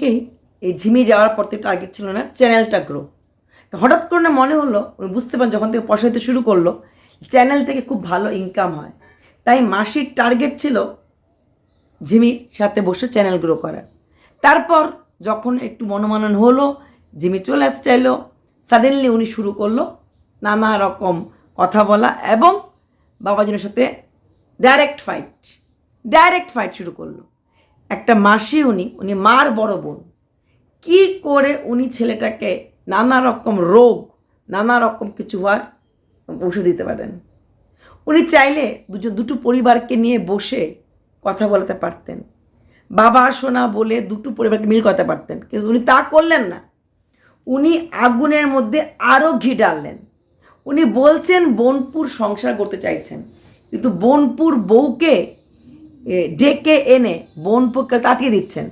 থেকেই এই ঝিমি যাওয়ার পর থেকে টার্গেট ছিল না চ্যানেলটা গ্রো হঠাৎ করে না মনে হলো, উনি বুঝতে পারেন যখন থেকে পয়সা দিতে শুরু করল চ্যানেল থেকে খুব ভালো ইনকাম হয়। তাই মাসির টার্গেট ছিল ঝিমির সাথে বসে চ্যানেল গ্রো করার। তারপর যখন একটু মনোমানন হলো, ঝিমি চলে আসতে চাইলো সাডেনলি উনি শুরু করল নানা রকম কথা বলা এবং বাবাজনের সাথে ডাইরেক্ট ফাইট ডাইরেক্ট ফাইট শুরু করল। একটা মাসি উনি উনি মার বড় বোন। কি করে উনি ছেলেটাকে নানা রকম রোগ, নানা রকম কিছু হওয়ার ওষুধ দিতে পারেন? উনি চাইলে দুজন, দুটো পরিবারকে নিয়ে বসে কথা বলাতে পারতেন। বাবা সোনা বলে দুটো পরিবারকে মিল করতে পারতেন, কিন্তু উনি তা করলেন না। উনি আগুনের মধ্যে আরও ঘি ডাললেন উনি বলছেন, বোনপুর সংসার করতে চাইছেন। কিন্তু বোনপুর বউকে ডেকে এনে বোনপুকে তাতিয়ে দিচ্ছেন।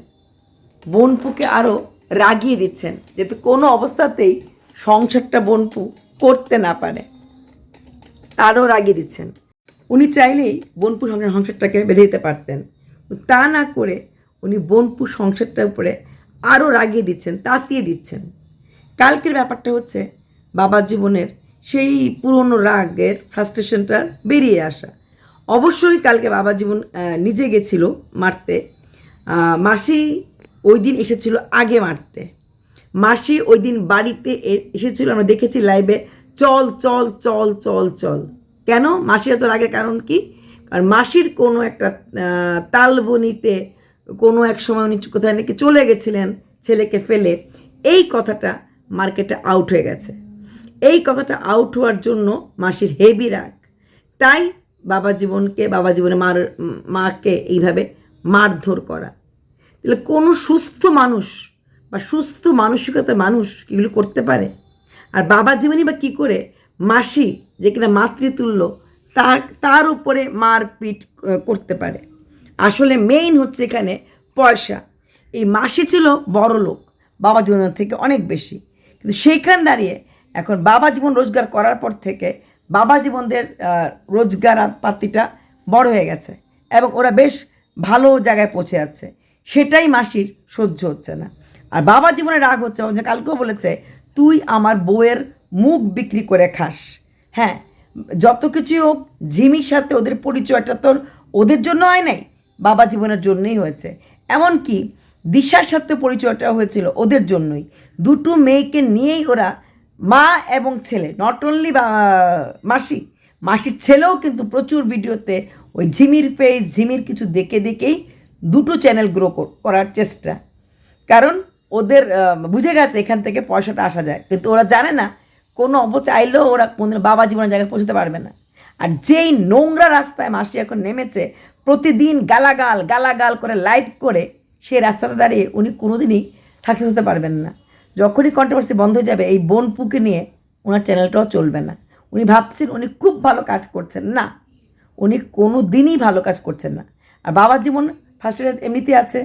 বোনপুকে আরও রাগিয়ে দিচ্ছেন, যাতে কোনো অবস্থাতেই সংসারটা বোনপু করতে না পারে। আরও রাগিয়ে দিচ্ছেন। উনি চাইলেই বোনপুর সংসার সংসারটাকে বেঁধে দিতে পারতেন। তা না করে উনি বোনপুর সংসারটার উপরে আরও রাগিয়ে দিচ্ছেন, তাতিয়ে দিচ্ছেন। কালকের ব্যাপারটা হচ্ছে, বাবার জীবনের সেই পুরনো রাগের ফ্রাস্ট্রেশনটা বেরিয়ে আসা। অবশ্যই কালকে বাবা জীবন নিজে গেছিল মারতে। মাসি ওই দিন এসেছিল আগে মারতে। মাসি ওই দিন বাড়িতে এসেছিল, আমরা দেখেছি লাইভে চল চল চল চল চল। কেন? মাসি এত রাগের কারণ কি? আর মাসির কোনো একটা তালবনিতে কোনো এক সময় উনি কোথায় নাকি চলে গেছিলেন ছেলেকে ফেলে। এই কথাটা মার্কেটে আউট হয়ে গেছে। এই কথাটা আউট হওয়ার জন্য মাসির হেভি রাগ। তাই বাবা জীবনকে, বাবা জীবনে মার, মাকে এইভাবে মারধর করা। তাহলে কোনো সুস্থ মানুষ বা সুস্থ মানসিকতার মানুষ এগুলো করতে পারে? আর বাবা জীবনই বা কী করে? মাসি যে কিনা মাতৃতুল্য, তার তার উপরে মারপিট করতে পারে। আসলে মেইন হচ্ছে এখানে পয়সা। এই মাসি ছিল বড় লোক, বাবা জীবনের থেকে অনেক বেশি। কিন্তু সেইখান দাঁড়িয়ে এখন বাবা জীবন রোজগার করার পর থেকে বাবা জীবনদের রোজগার পাতিটা বড় হয়ে গেছে এবং ওরা বেশ ভালো জায়গায় পৌঁছে যাচ্ছে। সেটাই মাসির সহ্য হচ্ছে না। আর বাবা জীবনে রাগ হচ্ছে কালকেও বলেছে, তুই আমার বউয়ের মুখ বিক্রি করে খাস। হ্যাঁ যত কিছুই হোক ঝিমির সাথে ওদের পরিচয়টা তোর ওদের জন্য হয় নাই? বাবা জীবনের জন্যই হয়েছে। এমনকি দিশার সাথে পরিচয়টা হয়েছিল ওদের জন্যই। দুটো মেয়েকে নিয়েই ওরা মা এবং ছেলে নট অনলি মাসি। মাসির ছেলেও কিন্তু প্রচুর ভিডিওতে ওই ঝিমির ফেস ঝিমির কিছু দেখে দেখেই দুটো চ্যানেল গ্রো করার চেষ্টা। কারণ ওদের বুঝে গেছে এখান থেকে পয়সাটা আসা যায়। কিন্তু ওরা জানে না, কোনো অব চাইলেও ওরা কোনদিন বাবা জীবনের জায়গায় পৌঁছতে পারবে না। আর যেই নোংরা রাস্তায় মাসি এখন নেমেছে, প্রতিদিন গালাগাল গালাগাল করে লাইভ করে, সেই রাস্তাতে দাঁড়িয়ে উনি কোনোদিনই সাকসেস হতে পারবেন না। যখনই কন্ট্রোভার্সি বন্ধ হয়ে যাবে, এই বোন বোনপুকে নিয়ে ওনার চ্যানেলটাও চলবে না। উনি ভাবছেন উনি খুব ভালো কাজ করছেন না। উনি কোনো দিনই ভালো কাজ করছেন না। আর বাবার জীবন ফার্স্ট এড এমনিতেই আছে।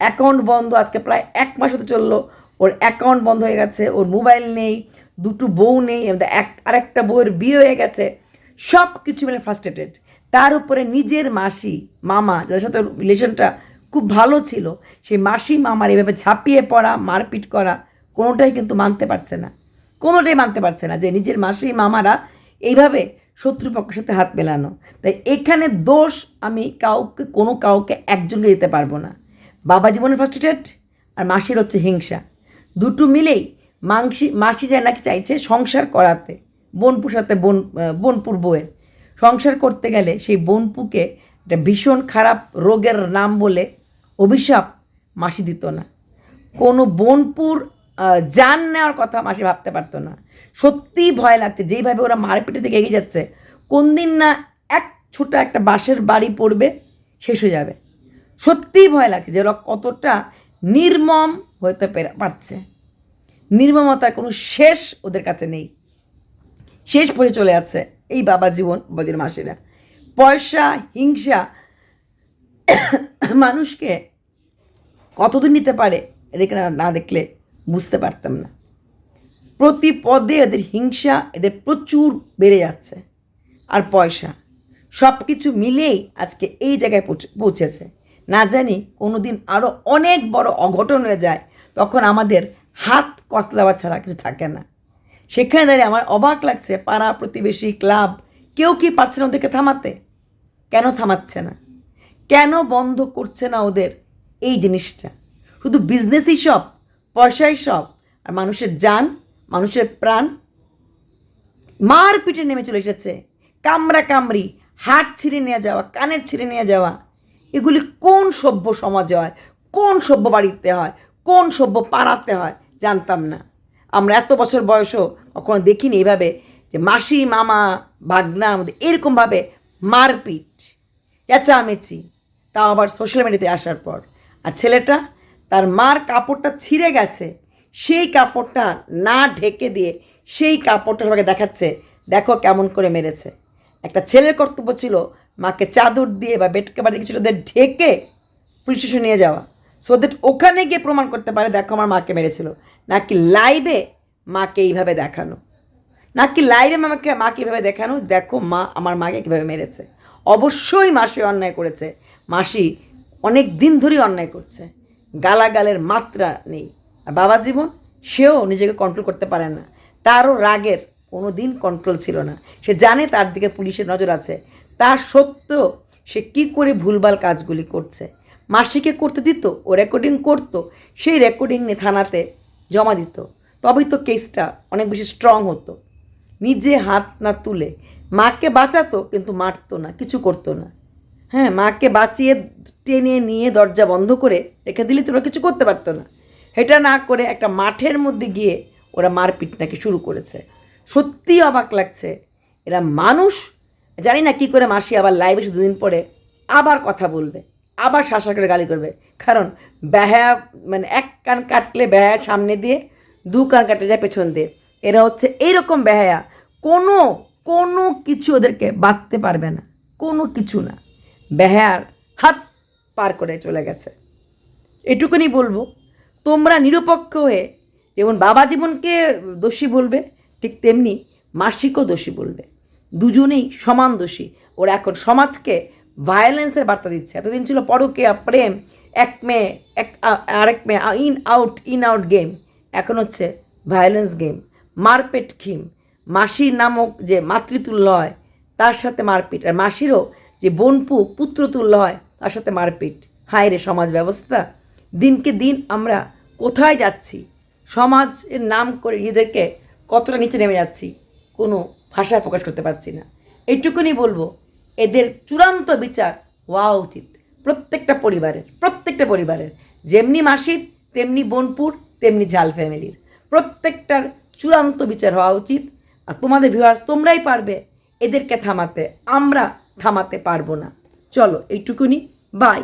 অ্যাকাউন্ট বন্ধ, আজকে প্রায় এক মাস হতে চলল। ওর অ্যাকাউন্ট বন্ধ হয়ে গেছে, ওর মোবাইল নেই, দুটো বউ নেই এক, আরেকটা বউয়ের বিয়ে হয়ে গেছে। সব কিছু মিলে ফার্স্টেটেড তার উপরে নিজের মাসি, মামা, যাদের সাথে রিলেশনটা খুব ভালো ছিল, সেই মাসি, মামার এভাবে ঝাঁপিয়ে পড়া, মারপিট করা কোনোটাই কিন্তু মানতে পারছে না। কোনোটাই মানতে পারছে না যে নিজের মাসি মামারা এইভাবে শত্রুপক্ষের সাথে হাত মেলানো। তাই এখানে দোষ আমি কাউকে, কোনো কাউকে একজনকে দিতে পারব না। বাবা জীবনের ফার্স্টেটেড আর মাসির হচ্ছে হিংসা। দুটো মিলেই মাংসি, মাসি যায় নাকি চাইছে সংসার করাতে, বোনপুর সাথে বোন বোনপুর বউয়ের। সংসার করতে গেলে সেই বোনপুকে একটা ভীষণ খারাপ রোগের নাম বলে অভিশাপ মাসি দিত না। কোনো বোনপুর জান নেওয়ার কথা মাসি ভাবতে পারতো না। সত্যিই ভয় লাগছে, যেইভাবে ওরা মারপিটে থেকে এগিয়ে যাচ্ছে, কোন দিন না এক ছোট একটা বাঁশের বাড়ি পড়বে, শেষ হয়ে যাবে। সত্যিই ভয় লাগছে যে ওরা কতটা নির্মম হতে পেরে- পারছে। নির্মমতার কোনো শেষ ওদের কাছে নেই। শেষ পরে চলে যাচ্ছে এই বাবা জীবন বাবাজির মাসিরা। পয়সা, হিংসা, মানুষকে কতদিন নিতে পারে এদেরকে না দেখলে বুঝতে পারতাম না। প্রতি পদে এদের হিংসা, এদের প্রচুর বেড়ে যাচ্ছে। আর পয়সা সব কিছু মিলেই আজকে এই জায়গায় পৌঁছেছে। না জানি কোনো দিন আরও অনেক বড় অঘটন হয়ে যায়, তখন আমাদের হাত কসলাবার ছাড়া কিছু থাকে না। সেখানে দাঁড়িয়ে আমার অবাক লাগছে, পাড়া প্রতিবেশী, ক্লাব, কেউ কি পারছে না ওদেরকে থামাতে? কেন থামাচ্ছে না? কেন বন্ধ করছে না ওদের এই জিনিসটা? শুধু বিজনেসই সব পয়সাই সব। আর মানুষের যান, মানুষের প্রাণ মার পিঠে নেমে চলে এসেছে। কামড়া কামড়ি হাট ছিঁড়ে নিয়ে যাওয়া, কানের ছিঁড়ে নিয়ে যাওয়া। এগুলি কোন সভ্য সমাজে হয়? কোন সভ্য বাড়িতে হয়? কোন সভ্য পাড়াতে হয়? জানতাম না। আমরা এত বছর বয়সও কখনো দেখিনি এভাবে যে মাসি, মামা ভাগনার আমাদের এরকমভাবে মারপিট, চেঁচামেচি। তাও আবার সোশ্যাল মিডিয়াতে আসার পর। আর ছেলেটা তার মার কাপড়টা ছিঁড়ে গেছে। সেই কাপড়টা না ঢেকে দিয়ে সেই কাপড়টা সবাইকে দেখাচ্ছে। দেখো কেমন করে মেরেছে। একটা ছেলের কর্তব্য ছিল মাকে চাদর দিয়ে বা বেড কাবার দিয়ে কিছুটা ঢেকে পুলিশ স্টেশনে নিয়ে যাওয়া। সো দ্যাট ওখানে গিয়ে প্রমাণ করতে পারে, দেখো আমার মাকে মেরেছিল। নাকি লাইভে মাকে এইভাবে দেখানো। নাকি লাইভে মামাকে মাকে এইভাবে দেখানো, দেখো মা, আমার মাকে কীভাবে মেরেছে। অবশ্যই মাসি অন্যায় করেছে। মাসি অনেক দিন ধরেই অন্যায় করছে। গালাগালের মাত্রা নেই। আর বাবা জীবন, সেও নিজেকে কন্ট্রোল করতে পারে না। তারও রাগের কোনো দিন কন্ট্রোল ছিল না। সে জানে তার দিকে পুলিশের নজর আছে। তার সত্ত্বেও সে কী করে ভুলভাল কাজগুলি করছে? মাসিকে করতে দিত, ও রেকর্ডিং করতো, সেই রেকর্ডিং নিয়ে থানাতে জমা দিত। তবেই তো কেসটা অনেক বেশি স্ট্রং হতো। নিজে হাত না তুলে মাকে বাঁচাতো, কিন্তু মারতো না, কিছু করতো না। হ্যাঁ মাকে বাঁচিয়ে টেনে নিয়ে দরজা বন্ধ করে রেখে দিলে তোরা কিছু করতে পারতো না। এটা না করে একটা মাঠের মধ্যে গিয়ে ওরা মারপিট নাকি শুরু করেছে। সত্যিই অবাক লাগছে। এরা মানুষ? জানি না কি করে মাসি আবার লাইভে এসে দুদিন পরে আবার কথা বলবে, আবার শাসা করে গালি করবে। কারণ ব্যাহা মানে এক কান কাটলে ব্যাহার সামনে দিয়ে, দু কান কাটলে যায় পেছন দিয়ে। এরা হচ্ছে এইরকম ব্যাহায়া কোনো কোনো কিছু ওদেরকে বাঁধতে পারবে না। কোনো কিছু না। ব্যাহার হাত পার করে চলে গেছে। এটুকুনি বলব, তোমরা নিরপেক্ষ হয়ে যেমন বাবা জীবনকে দোষী বলবে, ঠিক তেমনি মাসিকও দোষী বলবে। দুজনেই সমান দোষী। ওরা এখন সমাজকে ভায়োলেন্সের বার্তা দিচ্ছে। এতদিন ছিল পরকেয়া, প্রেম, এক মেয়ে, এক, আরেক মেয়ে in out in out game এখন হচ্ছে ভায়োলেন্স গেম মারপেট খিম মাসির নামক যে মাতৃতুল্য হয়, তার সাথে মারপিট। আর মাসিরও যে বোনপু পুত্রতুল্য হয়, তার সাথে মারপিট। হায় রে সমাজ ব্যবস্থা, দিনকে দিন আমরা কোথায় যাচ্ছি? সমাজের নাম করে নিজেদেরকে কতটা নিচে নেমে যাচ্ছি, কোনো ভাষায় প্রকাশ করতে পারছি না। এইটুকুনি বলব, এদের চূড়ান্ত বিচার হওয়া উচিত প্রত্যেকটা পরিবারের প্রত্যেকটা পরিবারের। যেমনি মাসির, তেমনি বোনপুর, তেমনি ঝাল ফ্যামিলির। প্রত্যেকটার চূড়ান্ত বিচার হওয়া উচিত। আর তোমাদের ভিউয়ার্স তোমরাই পারবে এদেরকে থামাতে। আমরা থামাতে পারব না। চলো এইটুকুনি। বাই